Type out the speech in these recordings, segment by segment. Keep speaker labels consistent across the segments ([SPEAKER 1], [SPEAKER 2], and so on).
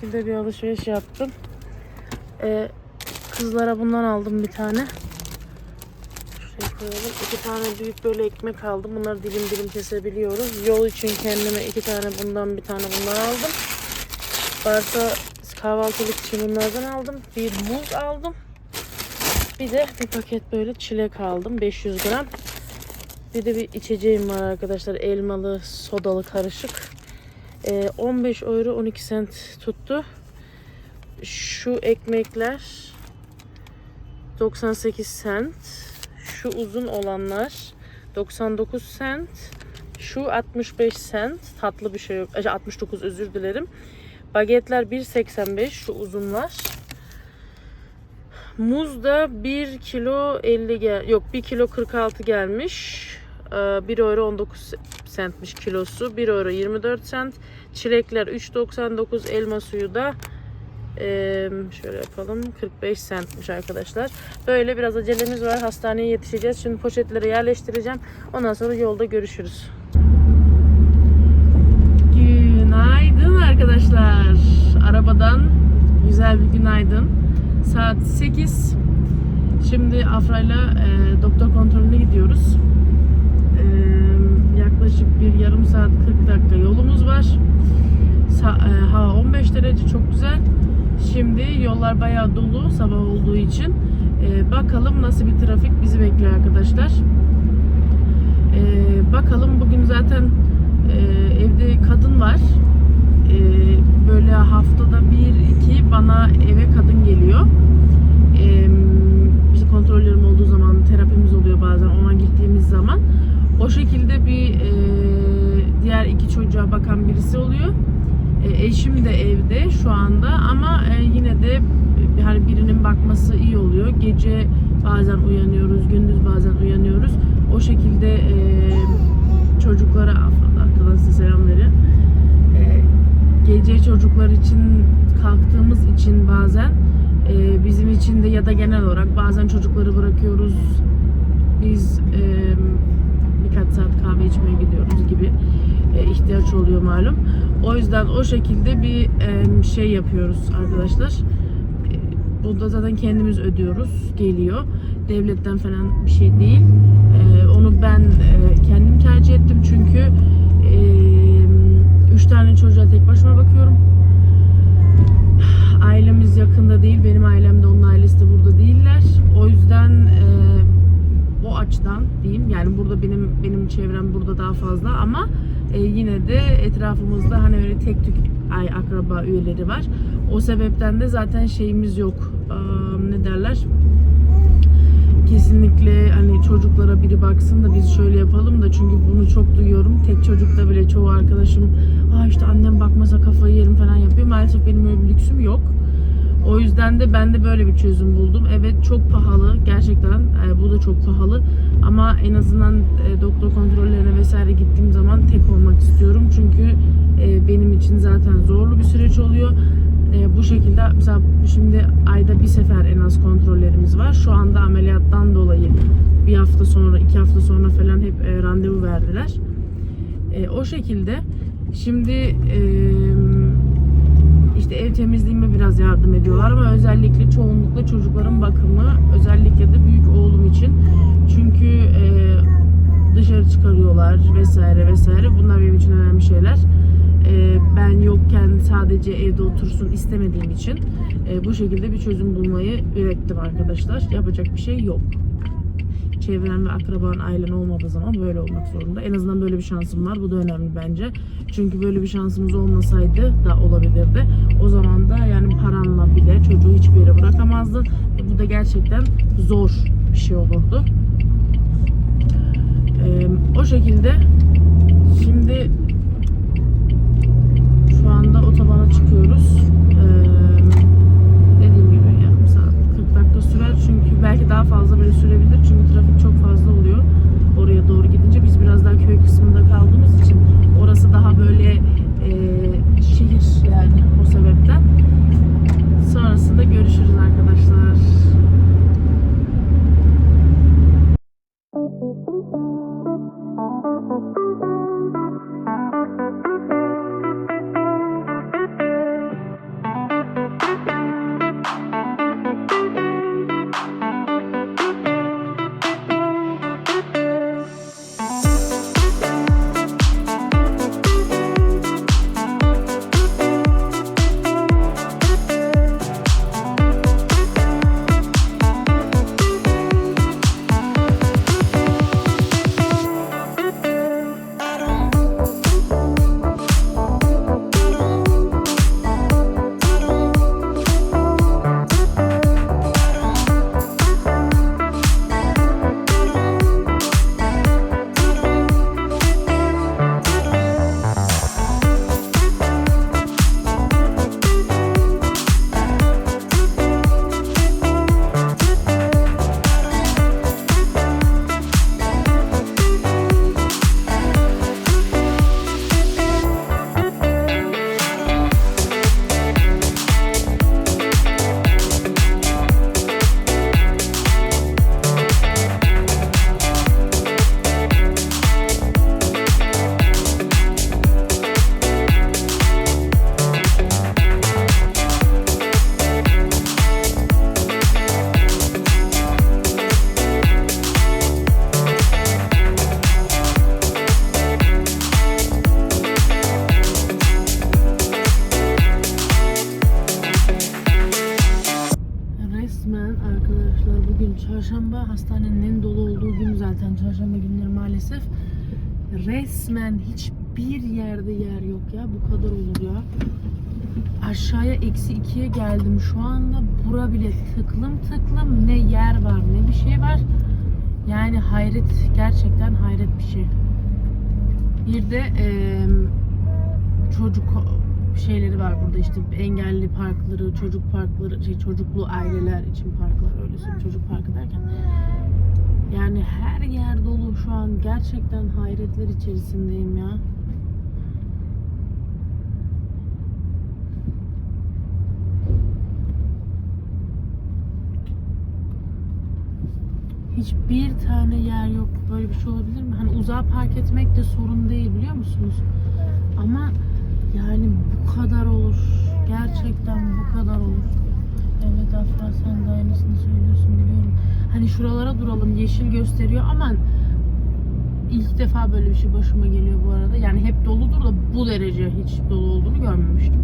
[SPEAKER 1] şekilde bir alışveriş yaptım. Ee, kızlara bundan aldım bir tane. Şuraya koyalım. İki tane büyük böyle ekmek aldım. Bunları dilim dilim kesebiliyoruz. Yol için kendime iki tane bundan bir tane bundan aldım. Varsa kahvaltılık için bunlardan aldım. Bir muz aldım. Bir de bir paket böyle çilek aldım. 500 gram. Bir de bir içeceğim var arkadaşlar. Elmalı, sodalı karışık. Ee, 15 euro 12 sent tuttu. Şu ekmekler 98 sent. Şu uzun olanlar 99 sent. Şu 65 sent. Tatlı bir şey yok. Ay, 69 özür dilerim. Bagetler 1.85 şu uzunlar. Muz da 1 kilo 50 gel yok 1 kilo 46 gelmiş. Ee, 1 euro 19 centmiş kilosu. 1 euro 24 cent. Çilekler 3.99 elma suyu da ee, şöyle yapalım 45 centmiş arkadaşlar. Böyle biraz acelemiz var. Hastaneye yetişeceğiz. Şimdi poşetleri yerleştireceğim. Ondan sonra yolda görüşürüz. Günaydın arkadaşlar. Arabadan güzel bir günaydın. Saat 8. Şimdi Afra'yla e, doktor kontrolüne gidiyoruz. E, yaklaşık bir yarım saat 40 dakika yolumuz var. Sa- e, hava 15 derece çok güzel. Şimdi yollar bayağı dolu sabah olduğu için. E, bakalım nasıl bir trafik bizi bekliyor arkadaşlar. E, bakalım bugün zaten e, evde kadın var. E, böyle haftada bir iki bana eve kadın geliyor. E, bizim kontrollerim olduğu zaman terapimiz ona gittiğimiz zaman. O şekilde bir e, diğer iki çocuğa bakan birisi oluyor. E, eşim de evde şu anda ama e, yine de e, hani birinin bakması iyi oluyor. Gece bazen uyanıyoruz, gündüz bazen uyanıyoruz. O şekilde e, çocuklara arkadan size selam verin. E, gece çocuklar için kalktığımız için bazen e, bizim için de ya da genel olarak bazen çocukları bırakıyoruz. Biz e, birkaç saat kahve içmeye gidiyoruz gibi e, ihtiyaç oluyor malum. O yüzden o şekilde bir e, şey yapıyoruz arkadaşlar. E, bunu da zaten kendimiz ödüyoruz. Geliyor. Devletten falan bir şey değil. E, onu ben e, kendim tercih ettim çünkü e, üç tane çocuğa tek başıma bakıyorum. Ailemiz yakında değil. Benim ailem de onun ailesi de burada değiller. O yüzden e, o açıdan diyeyim. Yani burada benim benim çevrem burada daha fazla ama e, yine de etrafımızda hani öyle tek tük ay akraba üyeleri var. O sebepten de zaten şeyimiz yok. Aa, ne derler? Kesinlikle hani çocuklara biri baksın da biz şöyle yapalım da çünkü bunu çok duyuyorum. Tek çocukta bile çoğu arkadaşım Aa işte annem bakmasa kafayı yerim falan yapıyor. Maalesef benim öyle bir lüksüm yok. O yüzden de ben de böyle bir çözüm buldum. Evet çok pahalı gerçekten e, bu da çok pahalı ama en azından e, doktor kontrollerine vesaire gittiğim zaman tek olmak istiyorum. Çünkü e, benim için zaten zorlu bir süreç oluyor. E, bu şekilde mesela şimdi ayda bir sefer en az kontrollerimiz var. Şu anda ameliyattan dolayı bir hafta sonra iki hafta sonra falan hep e, randevu verdiler. E, o şekilde şimdi e, işte ev temizliğime biraz yardım ediyorlar ama özellikle çoğunlukla çocukların bakımı özellikle de büyük oğlum için. Çünkü e, dışarı çıkarıyorlar vesaire vesaire. Bunlar benim için önemli şeyler. E, ben yokken sadece evde otursun istemediğim için e, bu şekilde bir çözüm bulmayı ürettim arkadaşlar. Yapacak bir şey yok çevren ve akraban ailen olmadığı zaman böyle olmak zorunda. En azından böyle bir şansım var. Bu da önemli bence. Çünkü böyle bir şansımız olmasaydı da olabilirdi. O zaman da yani paranla bile çocuğu hiçbir yere bırakamazdın. E, bu da gerçekten zor bir şey olurdu. E, o şekilde şimdi çarşamba hastanenin en dolu olduğu gün zaten çarşamba günleri maalesef. Resmen hiçbir yerde yer yok ya bu kadar olur ya. Aşağıya eksi ikiye geldim şu anda bura bile tıklım tıklım ne yer var ne bir şey var. Yani hayret gerçekten hayret bir şey. Bir de eee, çocuk şeyleri var burada işte engelli parkları, çocuk parkları, şey, çocuklu aileler için parklar öyle söyleyeyim çocuk parkı derken. Yani her yer dolu şu an gerçekten hayretler içerisindeyim ya. Hiçbir tane yer yok. Böyle bir şey olabilir mi? Hani uzağa park etmek de sorun değil biliyor musunuz? Ama yani bu kadar olur. Gerçekten bu kadar olur. Evet Afra sen de aynısını söylüyorsun biliyorum. Hani şuralara duralım yeşil gösteriyor ama ilk defa böyle bir şey başıma geliyor bu arada. Yani hep doludur da bu derece hiç dolu olduğunu görmemiştim.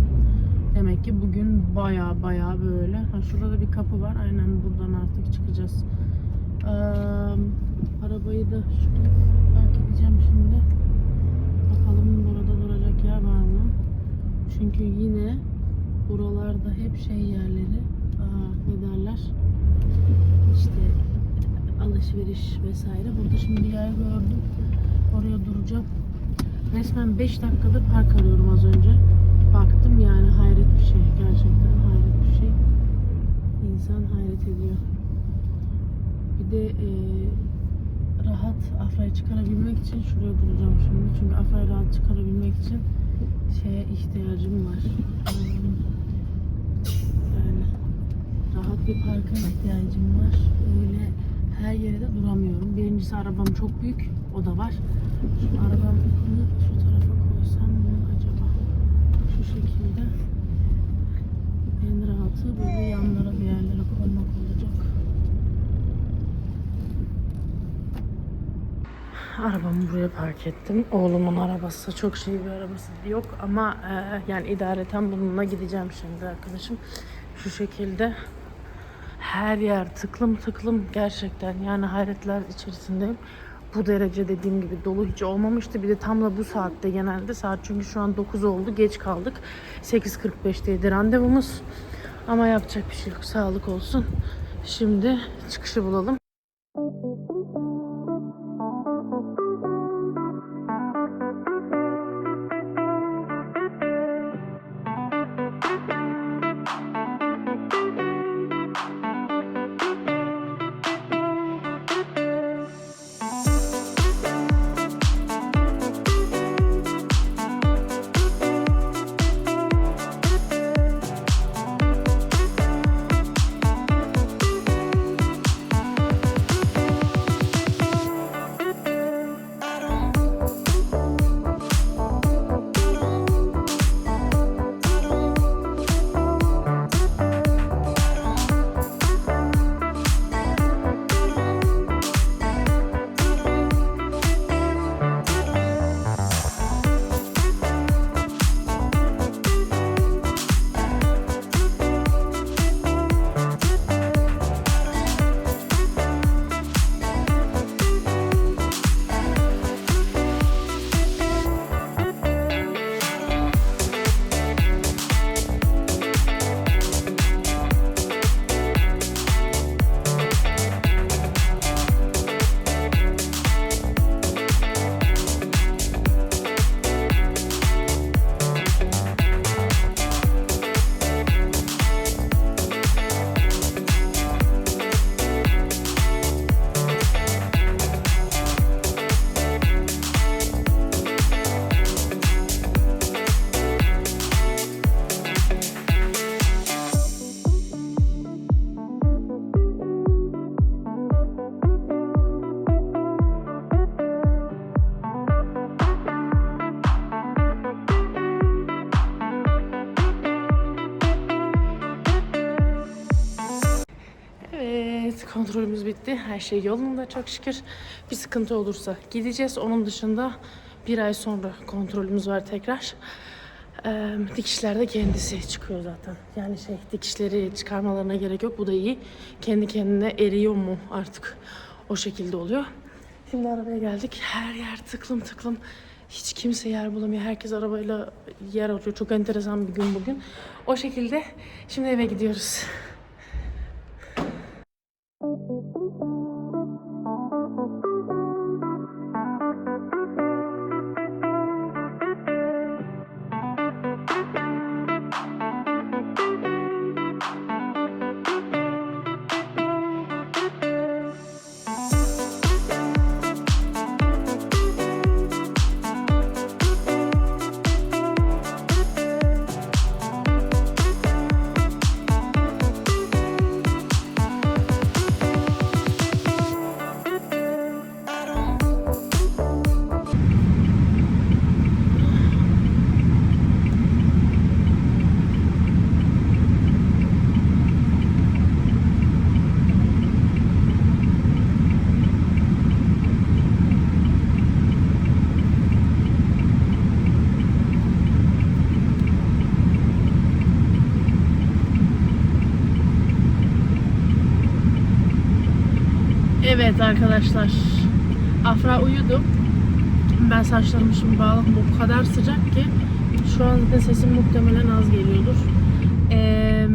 [SPEAKER 1] Demek ki bugün baya baya böyle. Ha şurada bir kapı var. Aynen buradan artık çıkacağız. Ee, arabayı da şuraya park edeceğim şimdi. Bakalım burada mı? Çünkü yine buralarda hep şey yerleri. Aa, ne derler? İşte alışveriş vesaire. Burada şimdi yer gördüm. Oraya duracağım. Resmen 5 dakikadır park arıyorum az önce. Baktım yani hayret bir şey. Gerçekten hayret bir şey. İnsan hayret ediyor. Bir de e, rahat Afra'yı çıkarabilmek için şuraya duracağım şimdi. Çünkü Afra'yı rahat çıkarabilmek için şeye ihtiyacım var. Yani rahat bir parka ihtiyacım var. Öyle her yere de duramıyorum. Birincisi arabam çok büyük. O da var. Şu arabamı şu tarafa koysam mı acaba? Şu şekilde. En rahatı böyle yanlara bir yerlere koymak olacak. Arabamı buraya park ettim. Oğlumun arabası çok şey bir arabası yok ama e, yani idareten bununla gideceğim şimdi arkadaşım. Şu şekilde her yer tıklım tıklım gerçekten yani hayretler içerisindeyim. Bu derece dediğim gibi dolu hiç olmamıştı. Bir de tam da bu saatte genelde saat çünkü şu an 9 oldu geç kaldık. 8.45'teydi randevumuz. Ama yapacak bir şey yok. Sağlık olsun. Şimdi çıkışı bulalım. Evet kontrolümüz bitti. Her şey yolunda çok şükür. Bir sıkıntı olursa gideceğiz. Onun dışında bir ay sonra kontrolümüz var tekrar. Ee, dikişler de kendisi çıkıyor zaten. Yani şey dikişleri çıkarmalarına gerek yok. Bu da iyi. Kendi kendine eriyor mu artık o şekilde oluyor. Şimdi arabaya geldik. Her yer tıklım tıklım. Hiç kimse yer bulamıyor. Herkes arabayla yer arıyor. Çok enteresan bir gün bugün. O şekilde şimdi eve gidiyoruz. Evet arkadaşlar. Afra uyudu. Ben saçlarımı şimdi bağladım. O kadar sıcak ki şu an zaten sesim muhtemelen az geliyordur. Ee,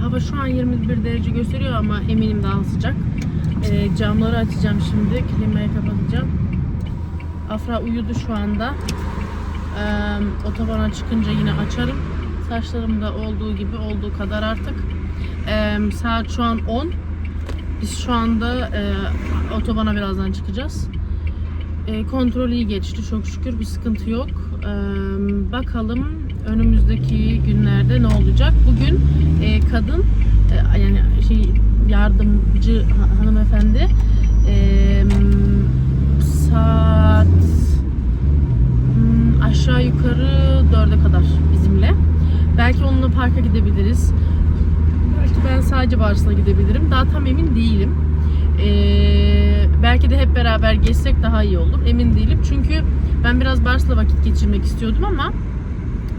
[SPEAKER 1] hava şu an 21 derece gösteriyor ama eminim daha sıcak. Ee, camları açacağım şimdi. Klimayı kapatacağım. Afra uyudu şu anda. Ee, otobana çıkınca yine açarım. Saçlarım da olduğu gibi olduğu kadar artık. Ee, saat şu an 10. Biz şu anda e, otobana birazdan çıkacağız. E, kontrol iyi geçti çok şükür bir sıkıntı yok. E, bakalım önümüzdeki günlerde ne olacak? Bugün e, kadın e, yani şey yardımcı ha- hanımefendi e, saat hmm, aşağı yukarı dörde kadar bizimle. Belki onunla parka gidebiliriz. Ben sadece Bars'la gidebilirim. Daha tam emin değilim. Ee, belki de hep beraber gezsek daha iyi olur. Emin değilim. Çünkü ben biraz Bars'la vakit geçirmek istiyordum ama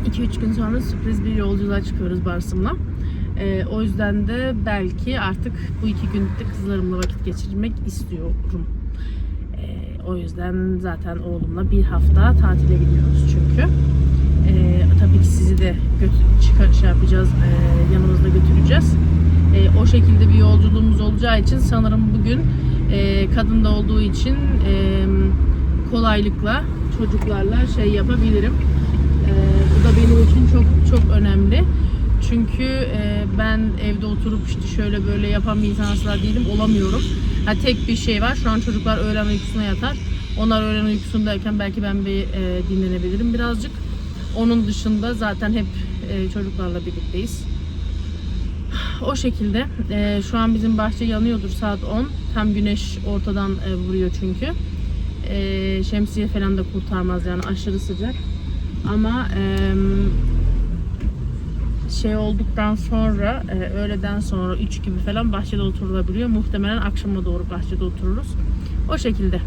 [SPEAKER 1] 2-3 gün sonra sürpriz bir yolculuğa çıkıyoruz Bars'ımla. Ee, o yüzden de belki artık bu iki günlükte kızlarımla vakit geçirmek istiyorum. Ee, o yüzden zaten oğlumla bir hafta tatile gidiyoruz çünkü. Ee, tabii ki sizi de götür, çıkar, şey yapacağız, ee, yanımızda götüreceğiz. Ee, o şekilde bir yolculuğumuz olacağı için sanırım bugün ee, kadında olduğu için ee, kolaylıkla çocuklarla şey yapabilirim. Ee, bu da benim için çok çok önemli. Çünkü ee, ben evde oturup işte şöyle böyle yapan bir insan asla değilim, olamıyorum. Ha, tek bir şey var, şu an çocuklar öğlen uykusuna yatar. Onlar öğlen uykusundayken belki ben bir ee, dinlenebilirim birazcık. Onun dışında zaten hep e, çocuklarla birlikteyiz. O şekilde. E, şu an bizim bahçe yanıyordur saat 10. Tam güneş ortadan e, vuruyor çünkü. Şemsiye falan da kurtarmaz yani aşırı sıcak. Ama şey olduktan sonra öğleden sonra 3 gibi falan bahçede oturulabiliyor. Muhtemelen akşama doğru bahçede otururuz. O şekilde.